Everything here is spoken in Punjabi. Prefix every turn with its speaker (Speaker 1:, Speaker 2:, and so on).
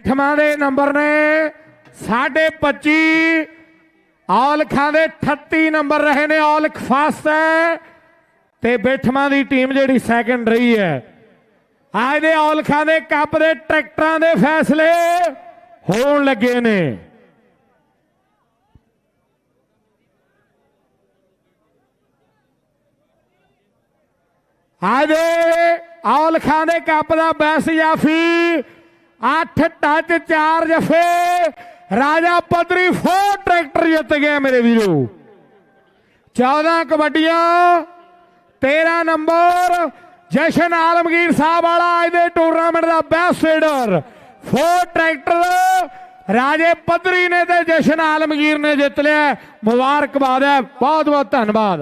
Speaker 1: ਬੈਠਮਾਂ ਦੇ ਨੰਬਰ ਨੇ 25 ਔਲਖਾਂ ਦੇ 38 ਨੰਬਰ ਰਹੇ ਨੇ ਔਲਖ ਫਾਸਟ ਹੈ। ਤੇ ਬੈਠਮਾਂ ਦੀ ਟੀਮ ਜਿਹੜੀ ਸੈਕੰਡ ਰਹੀ ਹੈ। ਅੱਜ ਦੇ ਔਲਖਾਂ ਦੇ ਕੱਪ ਦੇ ਟਰੈਕਟਰਾਂ ਦੇ ਫੈਸਲੇ ਹੋਣ ਲੱਗੇ ਨੇ। ਅੱਜ ਦੇ ਔਲਖਾਂ ਦੇ ਕੱਪ ਦਾ ਬੈਸ ਜਾਫੀ ਅੱਠ ਟੱਚ ਚਾਰ ਜਫੇ ਰਾਜਾ ਪਦਰੀ ਫੋਰ ਟਰੈਕਟਰ ਜਿੱਤ ਗਿਆ ਮੇਰੇ ਵੀਰੋ। 14 ਕਬੱਡੀਆਂ 13 ਨੰਬਰ, ਜਸ਼ਨ ਆਲਮਗੀਰ ਸਾਹਿਬ ਵਾਲਾ ਅੱਜ ਦੇ tournament the best raider for tractor, Raje Padri ਨੇ ਤੇ ਜਸ਼ਨ ਆਲਮਗੀਰ ਨੇ ਜਿੱਤ ਲਿਆ। ਮੁਬਾਰਕਬਾਦ ਹੈ ਬਹੁਤ ਬਹੁਤ ਧੰਨਵਾਦ।